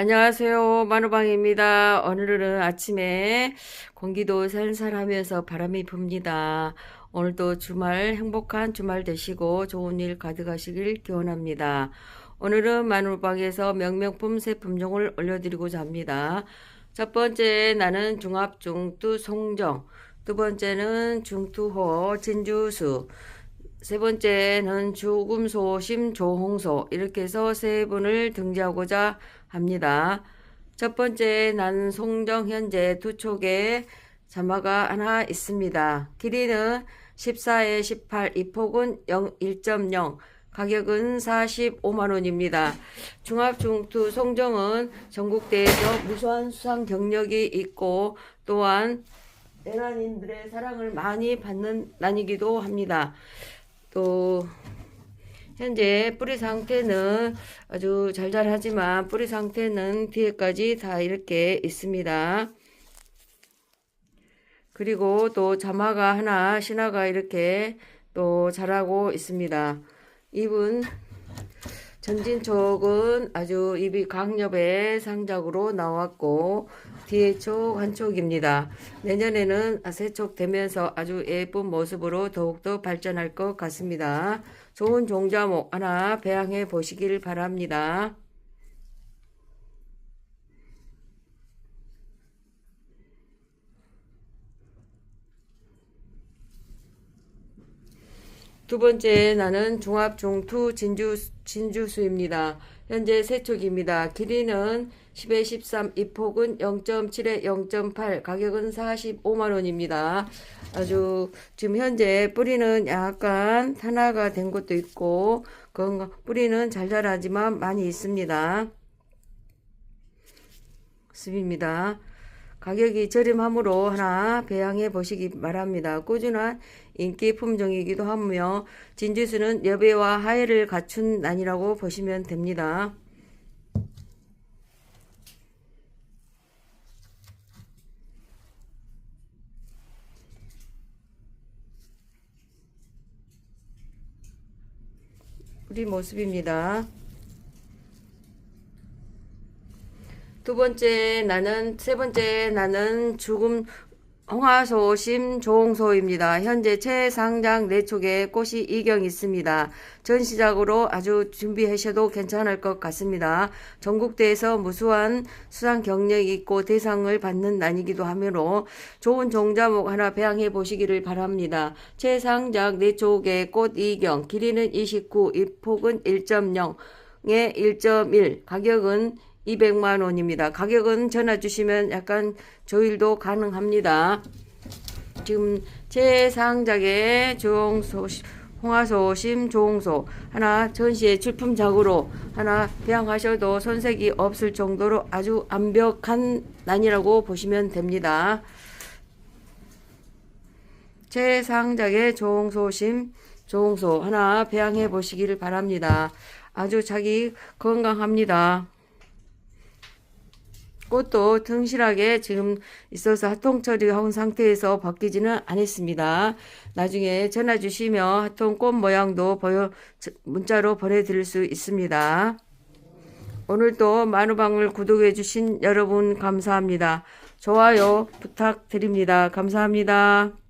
안녕하세요. 마누방입니다. 오늘은 아침에 공기도 살살하면서 바람이 붑니다. 오늘도 주말 행복한 주말 되시고 좋은 일 가득하시길 기원합니다. 오늘은 마누방에서 명명품 세 품종을 올려드리고자 합니다. 첫 번째 나는 중합중투 송정, 두 번째는 중투호 진주수, 세 번째는 죽음소심 조홍소 이렇게 해서 세 분을 등재하고자 합니다. 첫 번째 난 송정 현재 두 촉에 자마가 하나 있습니다. 길이는 14에 18, 이 폭은 0, 1.0, 가격은 45만 원입니다. 중합중투 송정은 전국대회에서 무수한 수상 경력이 있고 또한 내란인들의 사랑을 많이 받는 난이기도 합니다. 또 현재 뿌리 상태는 아주 잘잘하지만 뿌리 상태는 뒤에까지 다 이렇게 있습니다. 그리고 또 자마가 하나 신화가 이렇게 또 자라고 있습니다. 잎은 전진 촉은 아주 잎이 강엽의 상작으로 나왔고 뒤에 촉 한 촉입니다. 내년에는 세촉 되면서 아주 예쁜 모습으로 더욱더 발전할 것 같습니다. 좋은 종자목 하나 배양해 보시길 바랍니다. 두 번째 나는 중합중투 진주, 진주수입니다. 현재 세촉입니다. 길이는 10에 13, 이 폭은 0.7에 0.8, 가격은 45만 원입니다. 아주 지금 현재 뿌리는 약간 탄화가 된 것도 있고 건강 뿌리는 잘 자라지만 많이 있습니다. 습입니다. 가격이 저렴하므로 하나 배양해 보시기 바랍니다. 꾸준한 인기 품종이기도 하며 진주수는 여배와 하해를 갖춘 난이라고 보시면 됩니다. 우리 모습입니다. 두 번째 나는 세 번째 나는 죽음 홍화소심 조홍소입니다. 현재 최상장 내촉에 꽃이 이경 있습니다. 전시작으로 아주 준비하셔도 괜찮을 것 같습니다. 전국대에서 무수한 수상 경력이 있고 대상을 받는 난이기도 하므로 좋은 종자목 하나 배양해 보시기를 바랍니다. 최상작 내촉의 꽃 이경 길이는 29, 입폭은 1.0에 1.1 가격은 200만 원입니다. 가격은 전화 주시면 약간 조율도 가능합니다. 지금 제 상작의 조홍소 홍화소심 조홍소 하나 전시의 출품작으로 하나 배양하셔도 손색이 없을 정도로 아주 완벽한 난이라고 보시면 됩니다. 제 상작의 조홍소심 조홍소 하나 배양해 보시기를 바랍니다. 아주 자기 건강합니다. 꽃도 튼실하게 지금 있어서 하통 처리한 상태에서 벗기지는 않았습니다. 나중에 전화 주시면 하통 꽃 모양도 보여 문자로 보내드릴 수 있습니다. 오늘도 마누방을 구독해 주신 여러분 감사합니다. 좋아요 부탁드립니다. 감사합니다.